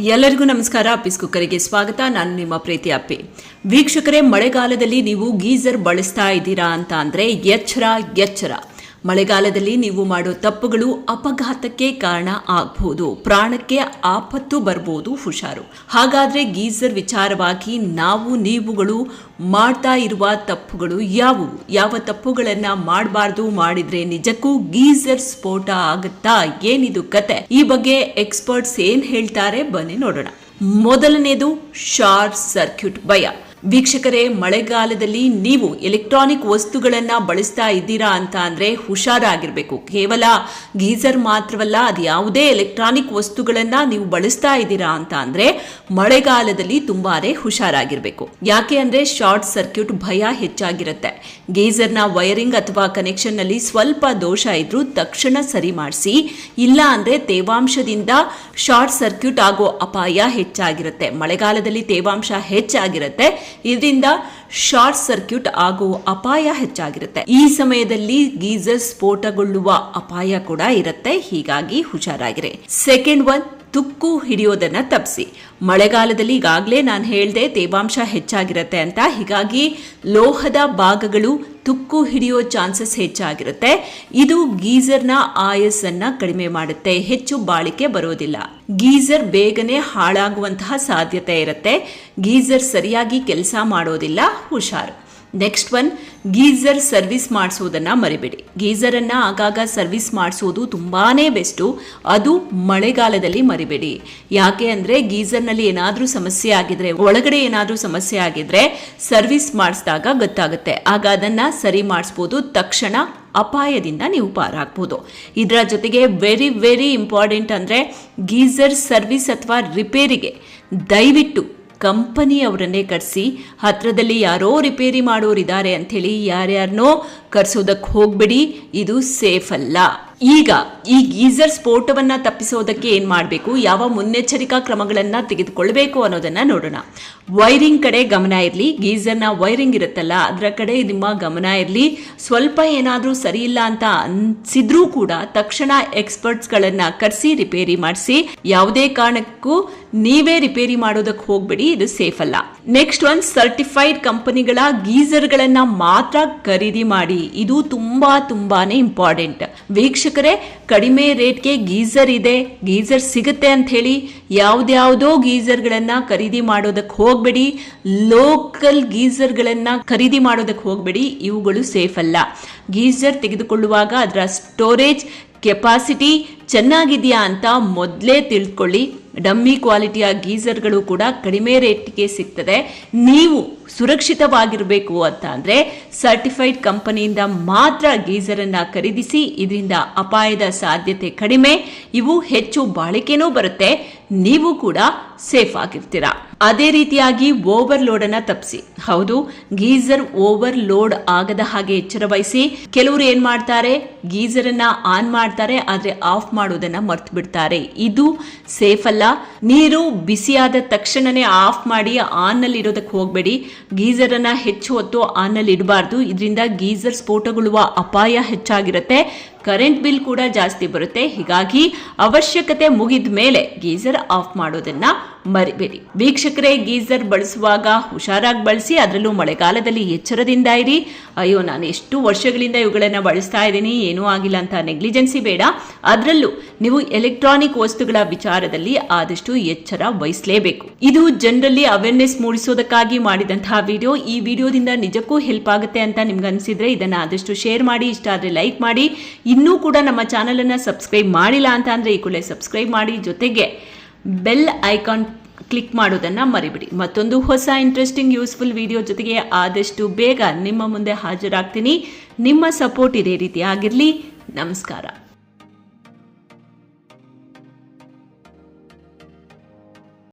ಎಲ್ಲರಿಗೂ ನಮಸ್ಕಾರ. ಅಪ್ಪಿಸ್ ಕುಕ್ಕರಿಗೆ ಸ್ವಾಗತ. ನಾನು ನಿಮ್ಮ ಪ್ರೀತಿ ಅಪ್ಪಿ. ವೀಕ್ಷಕರೇ, ಮಳೆಗಾಲದಲ್ಲಿ ನೀವು ಗೀಸರ್ ಬಳಸ್ತಾ ಇದ್ದೀರಾ ಅಂತ ಅಂದ್ರೆ ಎಚ್ಚರ ಎಚ್ಚರ. ಮಳೆಗಾಲದಲ್ಲಿ ನೀವು ಮಾಡೋ ತಪ್ಪುಗಳು ಅಪಘಾತಕ್ಕೆ ಕಾರಣ ಆಗಬಹುದು ಪ್ರಾಣಕ್ಕೆ ಆಪತ್ತು ಬರ್ಬೋದು ಹುಷಾರು. ಹಾಗಾದ್ರೆ ಗೀಸರ್ ವಿಚಾರವಾಗಿ ನಾವು ನೀವುಗಳು ಮಾಡ್ತಾ ಇರುವ ತಪ್ಪುಗಳು ಯಾವುವು? ಯಾವ ತಪ್ಪುಗಳನ್ನ ಮಾಡಬಾರ್ದು ಮಾಡಿದ್ರೆ ನಿಜಕ್ಕೂ ಗೀಸರ್ ಸ್ಫೋಟ ಆಗುತ್ತಾ? ಏನಿದು ಕತೆ? ಈ ಬಗ್ಗೆ ಎಕ್ಸ್ಪರ್ಟ್ಸ್ ಏನ್ ಹೇಳ್ತಾರೆ? ಬನ್ನಿ ನೋಡೋಣ. ಮೊದಲನೇದು ಶಾರ್ಟ್ ಸರ್ಕ್ಯೂಟ್ ಭಯ. ವೀಕ್ಷಕರೇ, ಮಳೆಗಾಲದಲ್ಲಿ ನೀವು ಎಲೆಕ್ಟ್ರಾನಿಕ್ ವಸ್ತುಗಳನ್ನ ಬಳಸ್ತಾ ಇದ್ದೀರಾ ಅಂತ ಅಂದ್ರೆ ಹುಷಾರಾಗಿರ್ಬೇಕು. ಕೇವಲ ಗೀಸರ್ ಮಾತ್ರವಲ್ಲ, ಅದು ಯಾವುದೇ ಎಲೆಕ್ಟ್ರಾನಿಕ್ ವಸ್ತುಗಳನ್ನ ನೀವು ಬಳಸ್ತಾ ಇದ್ದೀರಾ ಅಂತ ಅಂದ್ರೆ ಮಳೆಗಾಲದಲ್ಲಿ ತುಂಬಾನೇ ಹುಷಾರಾಗಿರ್ಬೇಕು. ಯಾಕೆ ಅಂದ್ರೆ ಶಾರ್ಟ್ ಸರ್ಕ್ಯೂಟ್ ಭಯ ಹೆಚ್ಚಾಗಿರುತ್ತೆ. ಗೀಸರ್ನ ವೈರಿಂಗ್ ಅಥವಾ ಕನೆಕ್ಷನ್ನಲ್ಲಿ ಸ್ವಲ್ಪ ದೋಷ ಇದ್ರೂ ತಕ್ಷಣ ಸರಿ ಮಾಡಿಸಿ, ಇಲ್ಲ ಅಂದ್ರೆ ತೇವಾಂಶದಿಂದ ಶಾರ್ಟ್ ಸರ್ಕ್ಯೂಟ್ ಆಗೋ ಅಪಾಯ ಹೆಚ್ಚಾಗಿರುತ್ತೆ. ಮಳೆಗಾಲದಲ್ಲಿ ತೇವಾಂಶ ಹೆಚ್ಚಾಗಿರುತ್ತೆ. ಇದರಿಂದ ಶಾರ್ಟ್ ಸರ್ಕ್ಯೂಟ್ ಆಗೋ ಅಪಾಯ ಹೆಚ್ಚಾಗಿರುತ್ತೆ. ಈ ಸಮಯದಲ್ಲಿ ಗೀಸರ್ ಸ್ಫೋಟಗೊಳ್ಳುವ ಅಪಾಯ ಕೂಡ ಇರುತ್ತೆ. ಹೀಗಾಗಿ ಹುಷಾರಾಗಿರಿ. ಸೆಕೆಂಡ್ ಒನ್ ತುಕ್ಕು ಹಿಡಿಯೋದನ್ನ ತಪ್ಪಿಸಿ ಮಳೆಗಾಲದಲ್ಲಿ ಈಗಾಗಲೇ ನಾನು ಹೇಳಿದೆ ತೇವಾಂಶ ಹೆಚ್ಚಾಗಿರುತ್ತೆ ಅಂತ. ಹೀಗಾಗಿ ಲೋಹದ ಭಾಗಗಳು ತುಕ್ಕು ಹಿಡಿಯೋ ಚಾನ್ಸಸ್ ಹೆಚ್ಚಾಗಿರುತ್ತೆ. ಇದು ಗೀಸರ್ನ ಆಯಸ್ಸನ್ನ ಕಡಿಮೆ ಮಾಡುತ್ತೆ, ಹೆಚ್ಚು ಬಾಳಿಕೆ ಬರೋದಿಲ್ಲ. ಗೀಸರ್ ಬೇಗನೆ ಹಾಳಾಗುವಂತಹ ಸಾಧ್ಯತೆ ಇರುತ್ತೆ. ಗೀಸರ್ ಸರಿಯಾಗಿ ಕೆಲಸ ಮಾಡೋದಿಲ್ಲ, ಹುಷಾರು. ನೆಕ್ಸ್ಟ್ ಒನ್ ಗೀಸರ್ ಸರ್ವಿಸ್ ಮಾಡಿಸೋದನ್ನು ಮರಿಬೇಡಿ. ಗೀಝರನ್ನು ಆಗಾಗ ಸರ್ವಿಸ್ ಮಾಡಿಸೋದು ತುಂಬಾ ಬೆಸ್ಟು ಅದು ಮಳೆಗಾಲದಲ್ಲಿ ಮರಿಬೇಡಿ. ಯಾಕೆ ಅಂದರೆ ಗೀಸರ್ನಲ್ಲಿ ಏನಾದರೂ ಸಮಸ್ಯೆ ಆಗಿದ್ರೆ, ಒಳಗಡೆ ಏನಾದರೂ ಸಮಸ್ಯೆ ಆಗಿದ್ರೆ ಸರ್ವಿಸ್ ಮಾಡಿಸಿದಾಗ ಗೊತ್ತಾಗುತ್ತೆ. ಆಗ ಅದನ್ನು ಸರಿ ಮಾಡಿಸ್ಬೋದು. ತಕ್ಷಣ ಅಪಾಯದಿಂದ ನೀವು ಪಾರಾಗ್ಬೋದು. ಇದರ ಜೊತೆಗೆ ವೆರಿ ವೆರಿ ಇಂಪಾರ್ಟೆಂಟ್ ಅಂದರೆ ಗೀಸರ್ ಸರ್ವಿಸ್ ಅಥವಾ ರಿಪೇರಿಗೆ ದಯವಿಟ್ಟು ಕಂಪನಿಯವರನ್ನೇ ಕರೆಸಿ ಹತ್ರದಲ್ಲಿ ಯಾರೋ ರಿಪೇರಿ ಮಾಡೋರಿದ್ದಾರೆ ಅಂಥೇಳಿ ಯಾರ್ಯಾರನ್ನೋ ಕರೆಸೋದಕ್ಕೆ ಹೋಗಬೇಡಿ ಇದು ಸೇಫ್ ಅಲ್ಲ. ಈಗ, ಈ ಗೀಸರ್ ಸ್ಫೋಟವನ್ನು ತಪ್ಪಿಸೋದಕ್ಕೆ ಏನು ಮಾಡಬೇಕು? ಯಾವ ಮುನ್ನೆಚ್ಚರಿಕಾ ಕ್ರಮಗಳನ್ನು ತೆಗೆದುಕೊಳ್ಬೇಕು ಅನ್ನೋದನ್ನ ನೋಡೋಣ. ವೈರಿಂಗ್ ಕಡೆ ಗಮನ ಇರಲಿ. ಗೀಸರ್ನ ವೈರಿಂಗ್ ಇರುತ್ತಲ್ಲ, ಅದರ ಕಡೆ ನಿಮ್ಮ ಗಮನ ಇರಲಿ. ಸ್ವಲ್ಪ ಏನಾದರೂ ಸರಿ ಇಲ್ಲ ಅಂತ ಅನ್ಸಿದ್ರೂ ಕೂಡ ತಕ್ಷಣ ಎಕ್ಸ್ಪರ್ಟ್ಸ್ಗಳನ್ನು ಕರೆಸಿ, ರಿಪೇರಿ ಮಾಡಿಸಿ. ಯಾವುದೇ ಕಾರಣಕ್ಕೂ ನೀವೇ ರಿಪೇರಿ ಮಾಡೋದಕ್ಕೆ ಹೋಗ್ಬೇಡಿ, ಇದು ಸೇಫ್ ಅಲ್ಲ. ನೆಕ್ಸ್ಟ್ ಒನ್, ಸರ್ಟಿಫೈಡ್ ಕಂಪನಿಗಳ ಗೀಸರ್ಗಳನ್ನ ಮಾತ್ರ ಖರೀದಿ ಮಾಡಿ. ಇದು ತುಂಬಾ, ತುಂಬಾನೇ ಇಂಪಾರ್ಟೆಂಟ್. ವೀಕ್ಷಕರೇ, ಕಡಿಮೆ ರೇಟ್ಗೆ ಗೀಸರ್ ಇದೆ. ಗೀಸರ್ ಸಿಗುತ್ತೆ ಅಂತ ಹೇಳಿ ಯಾವ್ದ್ಯಾವುದೋ ಗೀಸರ್ಗಳನ್ನ ಖರೀದಿ ಮಾಡೋದಕ್ಕೆ ಹೋಗ್ಬೇಡಿ. ಲೋಕಲ್ ಗೀಸರ್ಗಳನ್ನ ಖರೀದಿ ಮಾಡೋದಕ್ಕೆ ಹೋಗ್ಬೇಡಿ. ಇವುಗಳು ಸೇಫ್ ಅಲ್ಲ. ಗೀಸರ್ ತೆಗೆದುಕೊಳ್ಳುವಾಗ ಅದರ ಸ್ಟೋರೇಜ್ ಕೆಪಾಸಿಟಿ ಚೆನ್ನಾಗಿದೆಯಾ ಅಂತ ಮೊದಲೇ ತಿಳ್ಕೊಳ್ಳಿ. ಡಮ್ಮಿ ಕ್ವಾಲಿಟಿಯ ಗೀಸರ್ಗಳು ಕೂಡ ಕಡಿಮೆ ರೇಟ್ಗೆ ಸಿಗ್ತದೆ. ನೀವು ಸುರಕ್ಷಿತವಾಗಿರಬೇಕು ಅಂತ ಅಂದರೆ ಸರ್ಟಿಫೈಡ್ ಕಂಪನಿಯಿಂದ ಮಾತ್ರ ಗೀಸರನ್ನು ಖರೀದಿಸಿ, ಇದರಿಂದ ಅಪಾಯದ ಸಾಧ್ಯತೆ ಕಡಿಮೆ, ಇವು ಹೆಚ್ಚು ಬಾಳಿಕೆನೂ ಬರುತ್ತೆ. ನೀವು ಕೂಡ ಸೇಫ್ ಆಗಿರ್ತೀರಾ? ಅದೇ ರೀತಿಯಾಗಿ ಓವರ್ಲೋಡ್ ಅನ್ನ ತಪ್ಪಿಸಿ. ಹೌದು, ಗೀಸರ್ ಓವರ್ ಲೋಡ್ ಆಗದ ಹಾಗೆ ಎಚ್ಚರ ವಹಿಸಿ. ಕೆಲವರು ಏನ್ ಮಾಡ್ತಾರೆ? ಗೀಸರ್ ಅನ್ನ ಆನ್ ಮಾಡ್ತಾರೆ, ಆದ್ರೆ ಆಫ್ ಮಾಡೋದನ್ನ ಮರ್ತು ಬಿಡ್ತಾರೆ. ಇದು ಸೇಫ್ ಅಲ್ಲ. ನೀರು ಬಿಸಿಯಾದ ತಕ್ಷಣನೇ ಆಫ್ ಮಾಡಿ ಆನ್ನಲ್ಲಿ ಇರೋದಕ್ಕೆ ಹೋಗಬೇಡಿ. ಗೀಸರ್ ಅನ್ನ ಹೆಚ್ಚು ಹೊತ್ತು ಆನ್ನಲ್ಲಿ ಇಡಬಾರ್ದು ಇದರಿಂದ ಗೀಸರ್ ಸ್ಫೋಟಗೊಳ್ಳುವ ಅಪಾಯ ಹೆಚ್ಚಾಗಿರುತ್ತೆ. ಕರೆಂಟ್ ಬಿಲ್ ಕೂಡ ಜಾಸ್ತಿ ಬರುತ್ತೆ. ಹೀಗಾಗಿ ಅವಶ್ಯಕತೆ ಮುಗಿದ ಮೇಲೆ ಗೀಸರ್ ಆಫ್ ಮಾಡೋದನ್ನ ಮರಿಬೇಡಿ. ವೀಕ್ಷಕರೇ, ಗೀಸರ್ ಬಳಸುವಾಗ ಹುಷಾರಾಗಿ ಬಳಸಿ, ಅದರಲ್ಲೂ ಮಳೆಗಾಲದಲ್ಲಿ ಎಚ್ಚರದಿಂದ ಇರಿ. ಅಯ್ಯೋ, ನಾನು ಎಷ್ಟು ವರ್ಷಗಳಿಂದ ಇವುಗಳನ್ನು ಬಳಸ್ತಾ ಇದ್ದೀನಿ, ಏನೂ ಆಗಿಲ್ಲ ಅಂತ ನೆಗ್ಲಿಜೆನ್ಸಿ ಬೇಡ. ಅದರಲ್ಲೂ ನೀವು ಎಲೆಕ್ಟ್ರಾನಿಕ್ ವಸ್ತುಗಳ ವಿಚಾರದಲ್ಲಿ ಆದಷ್ಟು ಎಚ್ಚರ ವಹಿಸಲೇಬೇಕು. ಇದು ಜನರಲ್ಲಿ ಅವೇರ್ನೆಸ್ ಮೂಡಿಸೋದಕ್ಕಾಗಿ ಮಾಡಿದಂತಹ ವಿಡಿಯೋ. ಈ ವಿಡಿಯೋದಿಂದ ನಿಜಕ್ಕೂ ಹೆಲ್ಪ್ ಆಗುತ್ತೆ ಅಂತ ನಿಮ್ಗೆ ಅನಿಸಿದ್ರೆ ಇದನ್ನ ಆದಷ್ಟು ಶೇರ್ ಮಾಡಿ, ಇಷ್ಟ ಆದ್ರೆ ಲೈಕ್ ಮಾಡಿ. ಇನ್ನೂ ಕೂಡ ನಮ್ಮ ಚಾನಲನ್ನು ಸಬ್ಸ್ಕ್ರೈಬ್ ಮಾಡಿಲ್ಲ ಅಂತ ಅಂದರೆ ಈ ಕೂಡಲೇ ಸಬ್ಸ್ಕ್ರೈಬ್ ಮಾಡಿ. ಜೊತೆಗೆ ಬೆಲ್ ಐಕಾನ್ ಕ್ಲಿಕ್ ಮಾಡೋದನ್ನು ಮರಿಬಿಡಿ. ಮತ್ತೊಂದು ಹೊಸ ಇಂಟ್ರೆಸ್ಟಿಂಗ್ ಯೂಸ್ಫುಲ್ ವಿಡಿಯೋ ಜೊತೆಗೆ ಆದಷ್ಟು ಬೇಗ ನಿಮ್ಮ ಮುಂದೆ ಹಾಜರಾಗ್ತೀನಿ. ನಿಮ್ಮ ಸಪೋರ್ಟ್ ಇದೇ ರೀತಿ ಆಗಿರಲಿ. ನಮಸ್ಕಾರ.